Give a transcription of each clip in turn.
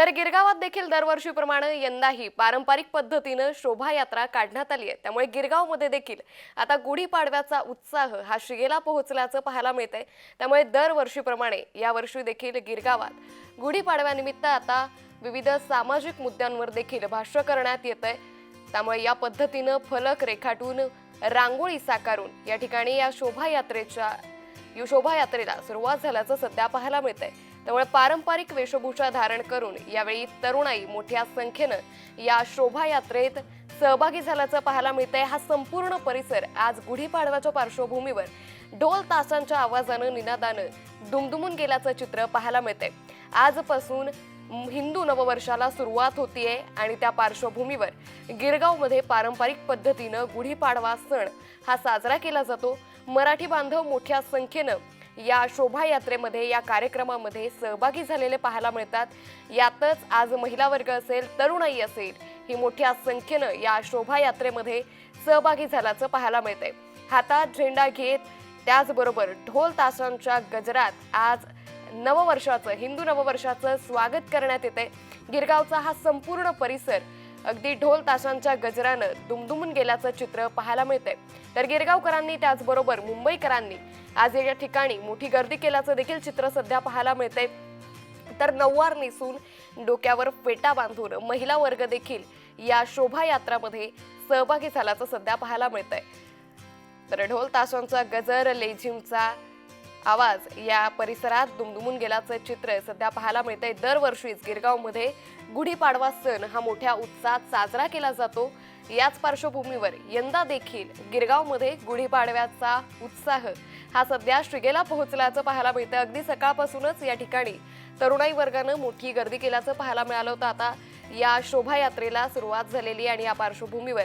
तर गिरगावात देखील दरवर्षीप्रमाणे यंदाही पारंपरिक पद्धतीनं शोभायात्रा काढण्यात आली आहे. त्यामुळे गिरगावमध्ये देखील आता गुढीपाडव्याचा उत्साह हा शिगेला पोहोचल्याचं पाहायला मिळतंय. त्यामुळे दरवर्षीप्रमाणे यावर्षी देखील गिरगावात गुढीपाडव्यानिमित्त आता विविध सामाजिक मुद्द्यांवर देखील भाष्य करण्यात येत आहे त्यामुळे या पद्धतीनं फलक रेखाटून रांगोळी साकारून या ठिकाणी या शोभायात्रेच्या शोभायात्रेला सुरुवात झाल्याचं सध्या पाहायला मिळतंय. त्यामुळे पारंपरिक वेशभूषा धारण करून यावेळी तरुणाई मोठ्या संख्येनं या शोभायात्रेत सहभागी झाल्याचं पाहायला मिळतंय. हा संपूर्ण परिसर आज गुढीपाडव्याच्या पार्श्वभूमीवर ढोल तासांच्या आवाजानं निनादानं दुमदुमून गेल्याचं चित्र पाहायला मिळतंय. आजपासून हिंदू नववर्षाला सुरुवात होतीये आणि त्या पार्श्वभूमीवर गिरगावमध्ये पारंपरिक पद्धतीनं गुढीपाडवा सण हा साजरा केला जातो. मराठी बांधव मोठ्या संख्येनं या शोभायात्रेमध्ये या कार्यक्रमामध्ये सहभागी झालेले पाहायला मिळतात. यातच आज महिला वर्ग असेल तरुणाई असेल ही मोठ्या संख्येनं या शोभायात्रेमध्ये सहभागी झाल्याचं पाहायला मिळतंय. हातात झेंडा घेत त्याचबरोबर ढोल तासांच्या गजरात आज नववर्षाचं हिंदू नववर्षाचं स्वागत करण्यात येते गिरगावचा हा संपूर्ण परिसर अगदी ढोल ताशांच्या गजरानं दुमदुमून गेल्याचं चित्र पाहायला मिळतंय. तर गिरगावकरांनी त्याचबरोबर मुंबईकरांनी आज या ठिकाणी मोठी गर्दी केल्याचं देखील चित्र सध्या पाहायला मिळतंय. तर नऊवार नेसून डोक्यावर फेटा बांधून महिला वर्ग देखील या शोभायात्रामध्ये सहभागी झाल्याचं सध्या पाहायला मिळतंय. तर ढोल ताशांचा गजर लेझिमचा आवाज या परिसरात दुमदुमून गेल्याचं चित्र सध्या पाहायला मिळतंय. दरवर्षीच गिरगावमध्ये गुढीपाडवा सण हा मोठ्या उत्साहात साजरा केला जातो. याच पार्श्वभूमीवर यंदा देखील गिरगावमध्ये गुढीपाडव्याचा उत्साह हा सध्या श्रीगेला पोहोचल्याचं पाहायला मिळतं अगदी सकाळपासूनच या ठिकाणी तरुणाई वर्गानं मोठी गर्दी केल्याचं पाहायला मिळालं होतं. आता या शोभायात्रेला सुरुवात झालेली आणि या पार्श्वभूमीवर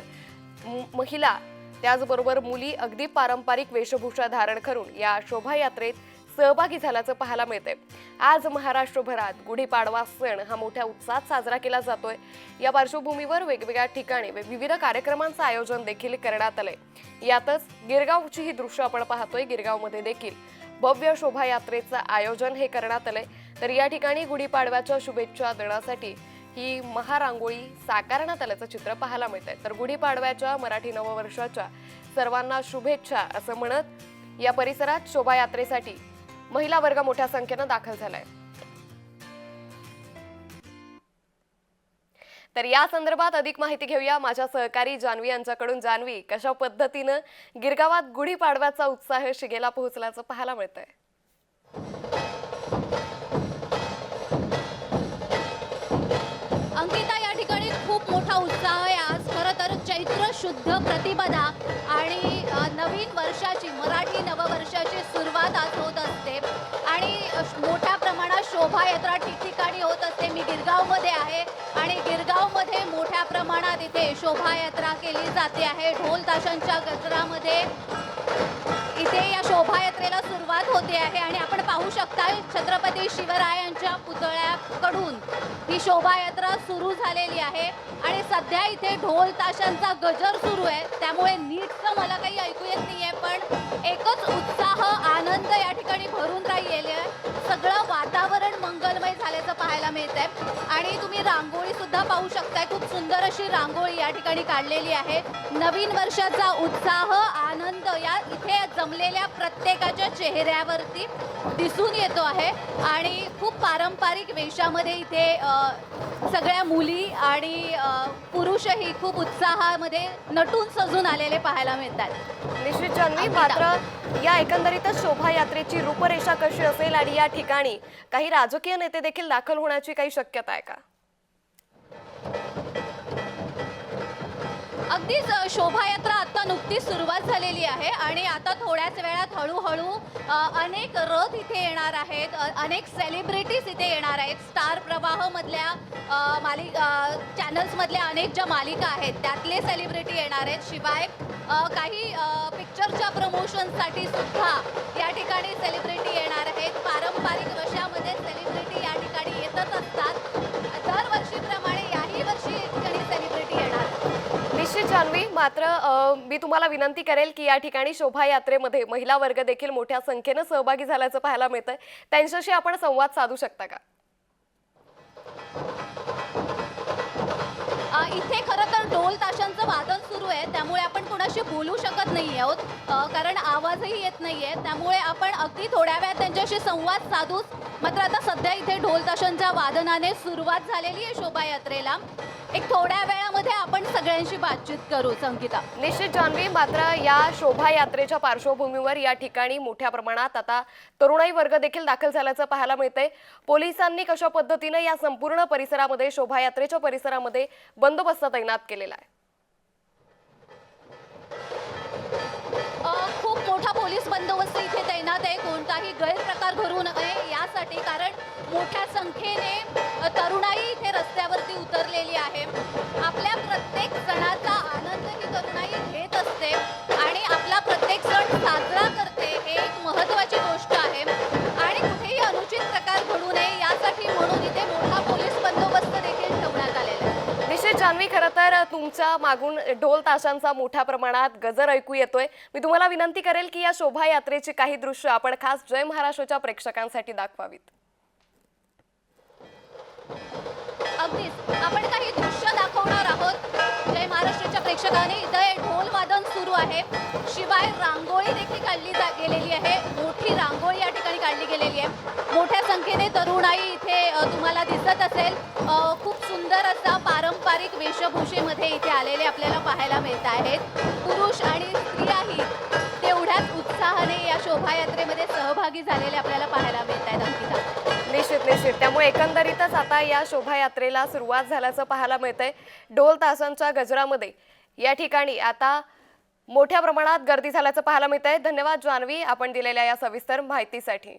महिला त्याचबरोबर मुली अगदी पारंपरिक वेशभूषा धारण करून या शोभायात्रेत सहभागी झाल्याचं पाहायला मिळते आज महाराष्ट्रभरात गुढीपाडवा सण हा मोठ्या उत्साहात साजरा केला जातोय. या पार्श्वभूमीवर वेगवेगळ्या ठिकाणी विविध कार्यक्रमांचं आयोजन देखील करण्यात आलंय. यातच गिरगावची ही दृश्य आपण पाहतोय. गिरगावमध्ये देखील भव्य शोभायात्रेचं आयोजन हे करण्यात आलंय. तर या ठिकाणी गुढीपाडव्याच्या शुभेच्छा देण्यासाठी ही महारांगोळी साकारण्यात आल्याचं चित्र पाहायला मिळत आहे तर गुढीपाडव्याच्या मराठी नववर्षाच्या सर्वांना शुभेच्छा असं म्हणत या परिसरात शोभायात्रेसाठी महिला वर्ग मोठ्या संख्येनं दाखल झालाय. तर या संदर्भात अधिक माहिती घेऊया माझ्या सहकारी जान्हवी यांच्याकडून. जान्हवी कशा पद्धतीनं गिरगावात गुढीपाडव्याचा उत्साह शिगेला पोहोचल्याचं पाहायला मिळतंय? अंकिता या ठिकाणी खूप मोठा उत्साह आहे. आज खरं तर चैत्र शुद्ध प्रतिपदा आणि नवीन वर्षाची मराठी नववर्षाची सुरुवात आज होत असते. आणि मोठ्या प्रमाणात शोभायात्रा ठिकठिकाणी होत असते. मी गिरगावमध्ये आहे आणि गिरगावमध्ये मोठ्या प्रमाणात इथे शोभायात्रा केली जाते आहे. ढोल ताशांच्या गजरामध्ये इथे या शोभायात्रेला सुरुवात होते आहे आणि आपण पाहू शकता छत्रपती शिवरायांच्या पुतळ्याकडून ही शोभायात्रा सुरू झालेली आहे. आणि सध्या इथे ढोल ताशांचा गजर सुरू आहे. त्यामुळे नीटचं मला काही ऐकू येत नाहीये पण एकच उत्साह आनंद या ठिकाणी भरून राहिलेले आहे. सगळं वातावरण मंगलमय मिळत आहे आणि तुम्ही रांगोळी सुद्धा पाहू शकताय. खूप सुंदर अशी रांगोळी या ठिकाणी काढलेली आहे. नवीन वर्षाचा उत्साह आनंद या इथे जमलेल्या प्रत्येकाच्या चेहऱ्यावरती दिसून येतो आहे. आणि खूप पारंपरिक वेशामध्ये इथे सगळ्या मुली आणि पुरुषही खूप उत्साहामध्ये नटून सजून आलेले पाहायला मिळतात. निश्चित जान्हवी मात्र या एकंदरीतच शोभायात्रेची रूपरेषा कशी असेल आणि या ठिकाणी काही राजकीय नेते देखील दाखल होण्याची काही शक्यता आहे का? अगदीच शोभायात्रा आता नुकतीच सुरुवात झालेली आहे आणि आता थोड्याच वेळात हळूहळू अनेक रथ इथे येणार आहेत अनेक सेलिब्रिटीज इथे येणार आहेत. स्टार प्रवाहमधल्या अ, चॅनल्समधल्या अनेक ज्या मालिका आहेत त्यातले सेलिब्रिटी येणार आहेत. शिवाय काही पिक्चरच्या प्रमोशनसाठी सुद्धा या ठिकाणी सेलिब्रिटी येणार आहेत. पारंपरिक वशामध्ये सेलिब्रिटी सतत असतात. याही वर्षी सेलिब्रिटी येणार. निश्चित जान्हवी मात्र मी तुम्हाला विनंती करेल की या ठिकाणी शोभायात्रेमध्ये महिला वर्ग देखील मोठ्या संख्येनं सहभागी झाल्याचं पाहायला मिळतंय. त्यांच्याशी आपण संवाद साधू शकता का? इथे खरं तर ढोल ताशांचं वादन सुरू आहे त्यामुळे आपण कोणाशी बोलू शकत नाही आहोत. कारण आवाजही येत नाहीये त्यामुळे आपण अगदी थोड्या वेळात त्यांच्याशी संवाद साधूच. मात्र आता सध्या इथे ढोल ताशांच्या वादनाने सुरुवात झालेली आहे शोभायात्रेला. एक थोड्या वेळामध्ये आपण सगळ्यांशी बातचीत करू संगीता. निश्चित जान्हवी मात्र या शोभायात्रेच्या पार्श्वभूमीवर या ठिकाणी मोठ्या प्रमाणात आता तरुणाई वर्ग देखील दाखल झाल्याचं पाहायला मिळतंय. पोलिसांनी कशा पद्धतीनं या संपूर्ण परिसरामध्ये शोभायात्रेच्या परिसरामध्ये बंदोबस्त तैनात केलेला आहे. खूप मोठा पोलीस बंदोबस्त इथे तैनात आहे. कोणताही गैरप्रकार घडू नये यासाठी कारण मोठ्या संख्येने तरुणाई इथे रस्त्यावरती उतरलेली आहे. आपल्या प्रत्येक सणाचा आनंद ही तरुणाई घेत निश्चित खरं तर तुमच्या मागून ढोल ताशांचा मोठ्या प्रमाणात गजर ऐकू येतोय. मी तुम्हाला विनंती करेल की या शोभायात्रेची काही दृश्य आपण खास जय महाराष्ट्राच्या प्रेक्षकांसाठी दाखवावीत. अगदीच. आपण काही दृश्य दाखवणार आहोत. जय महाराष्ट्राच्या प्रेक्षकांनी इथं ढोल वादन सुरू आहे. शिवाय रांगोळी देखील काढली गेलेली आहे. मोठी रांगोळी या ठिकाणी काढली गेलेली आहे. मोठ्या संख्येने तरुणाई इथे तुम्हाला दिसत असेल. खूप सुंदर पारंपरिक वेशभूषेमध्ये इथे आलेले आपल्याला पाहायला मिळत आहेत. पुरुष आणि स्त्रियाही तेवढ्याच उत्साहाने या शोभायात्रेमध्ये सहभागी झालेले आपल्याला पाहायला मिळत आहेत अंकिता. निश्चित निश्चित. त्यामुळे एकंदरीतच आता या शोभायात्रेला सुरुवात झाल्याचं पाहायला मिळतंय. ढोल तासांच्या गजरामध्ये या ठिकाणी आता मोठ्या प्रमाणात गर्दी झाल्याचं पाहायला मिळतंय. धन्यवाद जान्हवी आपण दिलेल्या या सविस्तर माहितीसाठी.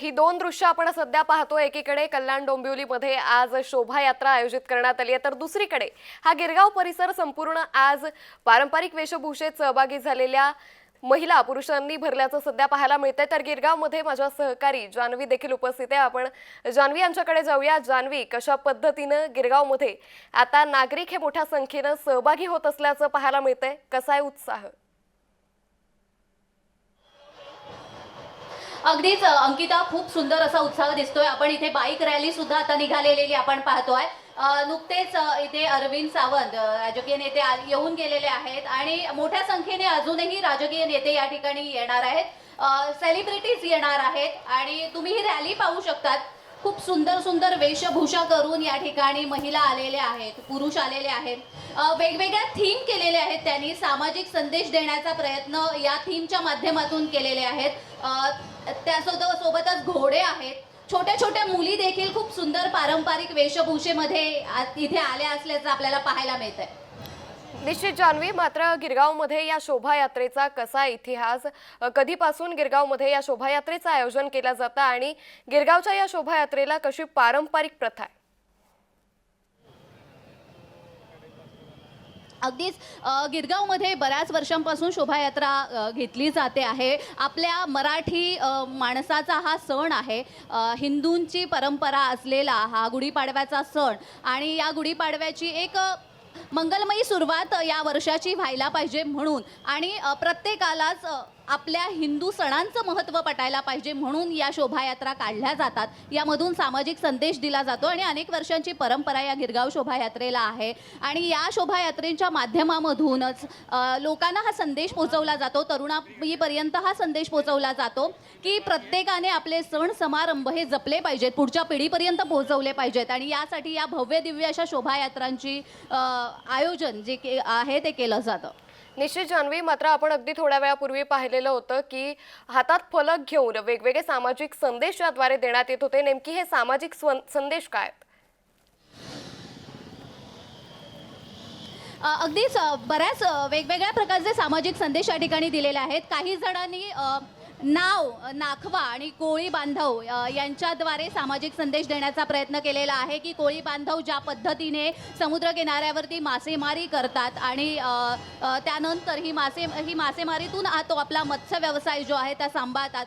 ही दोन दृश्य आपण सध्या पाहतो एकीकडे कल्याण डोंबिवलीमध्ये आज शोभायात्रा आयोजित करण्यात आली आहे. तर दुसरीकडे हा गिरगाव परिसर संपूर्ण आज पारंपरिक वेशभूषेत सहभागी झालेल्या महिला पुरुषांनी भरल्याचं सध्या पाहायला मिळतंय. तर गिरगावमध्ये माझ्या सहकारी जान्हवी देखील उपस्थित आहे. आपण जान्हवी यांच्याकडे जाऊया. जान्हवी कशा पद्धतीनं गिरगावमध्ये आता नागरिक हे मोठ्या संख्येनं सहभागी होत असल्याचं पाहायला मिळतंय? कसा आहे उत्साह? अगदीच अंकिता खूप सुंदर असा उत्साह दिसतोय. आपण इथे बाईक रॅली सुद्धा आता निघालेली आपण पाहतोय. नुकतेच इथे अरविंद सावंत राजकीय नेते आ- येऊन गेलेले आहेत आणि मोठ्या संख्येने अजूनही राजकीय नेते या ठिकाणी येणार आहेत. सेलिब्रिटीज येणार आहेत आणि तुम्ही ही रॅली पाहू शकतात. खूप सुंदर सुंदर वेशभूषा करून या ठिकाणी महिला आलेल्या आहेत पुरुष आलेले आहेत. वेगवेगळ्या थीम केलेल्या आहेत त्यांनी. सामाजिक संदेश देण्याचा प्रयत्न या थीमच्या माध्यमातून केलेले आहेत. त्यासोबत सोबतच घोडे आहेत. छोट्या छोट्या मुली देखील खूप सुंदर पारंपरिक वेशभूषेमध्ये आ- इथे आल्या असल्याचं आपल्याला पाहायला मिळत आहे निश्चित जान्हवी मात्र गिरगावमध्ये या शोभायात्रेचा कसा इतिहास? कधीपासून गिरगावमध्ये या शोभायात्रेचं आयोजन केलं जातं आणि गिरगावच्या या शोभायात्रेला कशी पारंपरिक प्रथा आहे? अगदीच गिरगावमध्ये बऱ्याच वर्षांपासून शोभायात्रा घेतली जाते आहे. आपल्या मराठी माणसाचा हा सण आहे. हिंदूंची परंपरा असलेला हा गुढीपाडव्याचा सण आणि या गुढीपाडव्याची एक मंगलमयी सुरुवात या वर्षाची व्हायला पाहिजे म्हणून आणि प्रत्येकालाच आपल्या हिंदू सणांचं महत्त्व पटायला पाहिजे म्हणून या शोभायात्रा काढल्या जातात. यामधून सामाजिक संदेश दिला जातो आणि अनेक वर्षांची परंपरा या गिरगाव शोभायात्रेला आहे. आणि या शोभायात्रेच्या माध्यमामधूनच लोकांना हा संदेश पोहोचवला जातो. तरुणाईपर्यंत हा संदेश पोहोचवला जातो की प्रत्येकाने आपले सण समारंभ हे जपले पाहिजेत पुढच्या पिढीपर्यंत पोहोचवले पाहिजेत. आणि यासाठी या भव्य दिव्य अशा शोभायात्रांची आयोजन जे के आहे ते केलं जातं. निश्चित जान्हवी मात्र आपण अगदी थोड्या वेळापूर्वी पाहिलेलं होतं की हातात फलक घेऊन वेगवेगळे सामाजिक संदेश याद्वारे देण्यात येत होते नेमकी हे सामाजिक संदेश काय आहेत? अगदीच बऱ्याच वेगवेगळ्या प्रकारचे सामाजिक संदेश या ठिकाणी दिलेले आहेत काही जणांनी नाव नाखवा आणि कोळी बांधव यांच्याद्वारे सामाजिक संदेश देण्याचा प्रयत्न केलेला आहे की कोळी बांधव ज्या पद्धतीने समुद्र किनाऱ्यावरती मासेमारी करतात आणि त्यानंतर ही मासे ही मासेमारीतून तो आपला मत्स्य व्यवसाय जो आहे त्या सांभाळतात.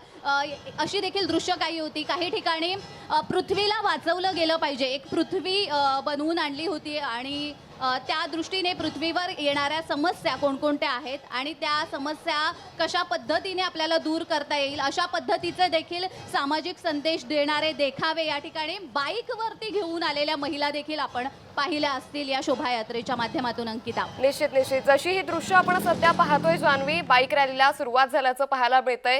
अशी देखील दृश्य काही होती. काही ठिकाणी पृथ्वीला वाचवलं गेलं पाहिजे. एक पृथ्वी बनवून आणली होती आणि त्या दृष्टीने पृथ्वीवर येणाऱ्या समस्या कोणकोणत्या आहेत आणि त्या समस्या कशा पद्धतीने आपल्याला दूर करता येईल अशा पद्धतीचे देखील सामाजिक संदेश देणारे देखावे या ठिकाणी बाईकवरती घेऊन आलेल्या महिला देखील आपण पाहिल्या असतील या शोभायात्रेच्या माध्यमातून अंकिता. निश्चित निश्चित. जशी ही दृश्य आपण सध्या पाहतोय जान्हवी बाईक रॅलीला सुरुवात झाल्याचं पाहायला मिळतंय.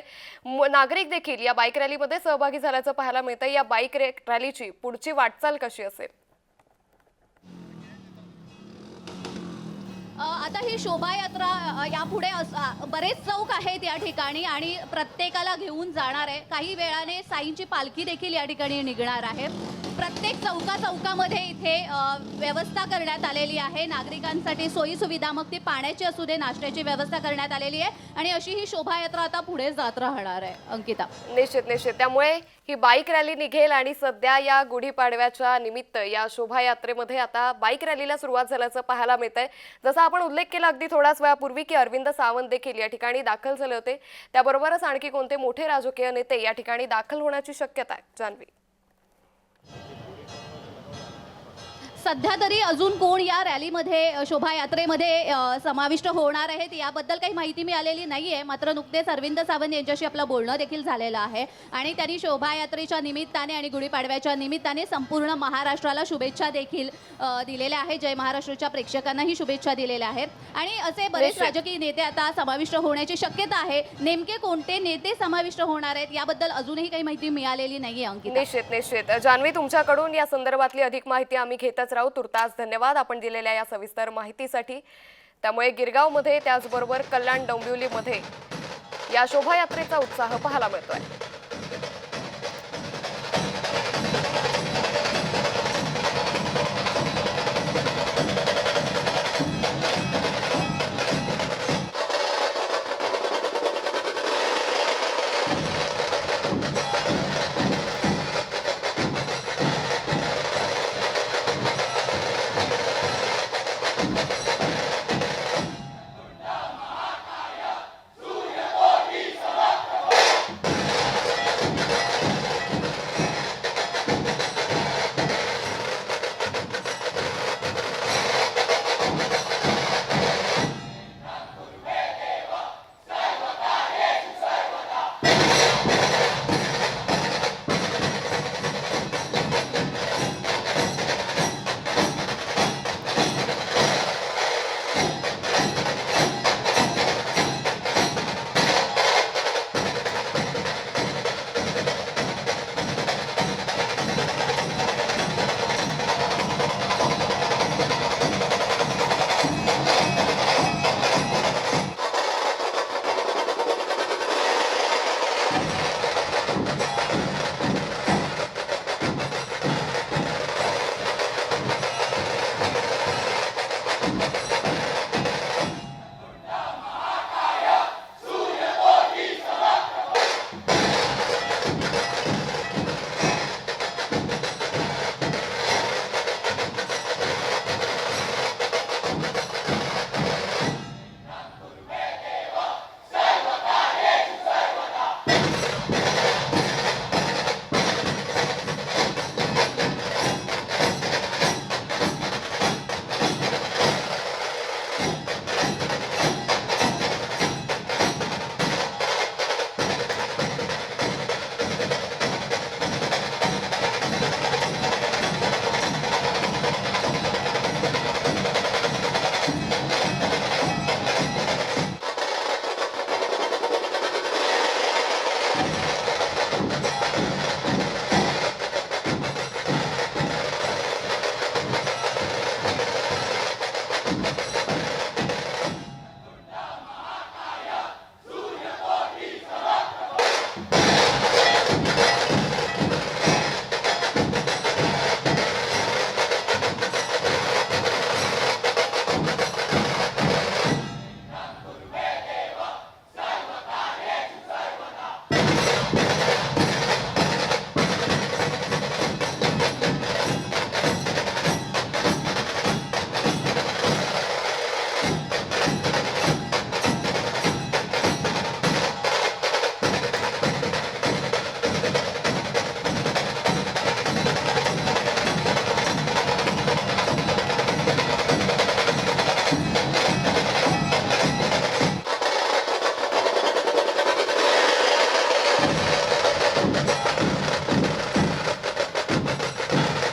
नागरिक देखील या बाईक रॅलीमध्ये सहभागी झाल्याचं पाहायला मिळतंय. या बाईक रॅलीची पुढची वाटचाल कशी असेल? आता ही शोभायात्रा यापुढे बरेच चौक आहेत या ठिकाणी आणि प्रत्येकाला घेऊन जाणार आहे. काही वेळाने साईंची पालखी देखील या ठिकाणी निघणार आहे. प्रत्येक चौका चौकामध्ये इथे व्यवस्था करण्यात आलेली आहे. नागरिकांसाठी सोयीसुविधा मग ती पाण्याची असू दे नाश्त्याची व्यवस्था करण्यात आलेली आहे आणि अशी ही शोभायात्रा आता पुढे जात राहणार आहे. अंकिता. निश्चित निश्चित. त्यामुळे ही बाईक रॅली निघेल आणि सध्या या गुढीपाडव्याच्या निमित्त या शोभायात्रेमध्ये आता बाईक रॅलीला सुरुवात झाल्याचं पाहायला मिळतं आहे जसं आपण उल्लेख केला अगदी थोड्याच वेळापूर्वी की अरविंद सावंत देखील या ठिकाणी दाखल झाले होते. त्याबरोबरच आणखी कोणते मोठे राजकीय नेते या ठिकाणी दाखल होण्याची शक्यता आहे? जान्हवी सध्या तरी अजून कोण या रॅलीमध्ये शोभायात्रेमध्ये समाविष्ट होणार आहेत याबद्दल काही माहिती मिळालेली नाही आहे मात्र नुकतेच अरविंद सावंत यांच्याशी आपलं बोलणं देखील झालेलं आहे. आणि त्यांनी शोभायात्रेच्या निमित्ताने आणि गुढीपाडव्याच्या निमित्ताने संपूर्ण महाराष्ट्राला शुभेच्छा देखील दिलेल्या आहेत. जय महाराष्ट्राच्या प्रेक्षकांनाही शुभेच्छा दिलेल्या आहेत. आणि असे बरेच. राजकीय नेते आता समाविष्ट होण्याची शक्यता आहे. नेमके कोणते नेते समाविष्ट होणार आहेत याबद्दल अजूनही काही माहिती मिळालेली नाही आहे अंकिता. निश्चित निश्चित. जान्हवी तुमच्याकडून या संदर्भातली अधिक माहिती आम्ही घेतच राहू तुर्तास धन्यवाद आपण दिलेल्या या सविस्तर माहितीसाठी. त्यामुळे गिरगावमध्ये त्याचबरोबर कल्याण डोंबिवलीमध्ये या शोभायात्रेचा उत्साह पाहायला मिळतोय.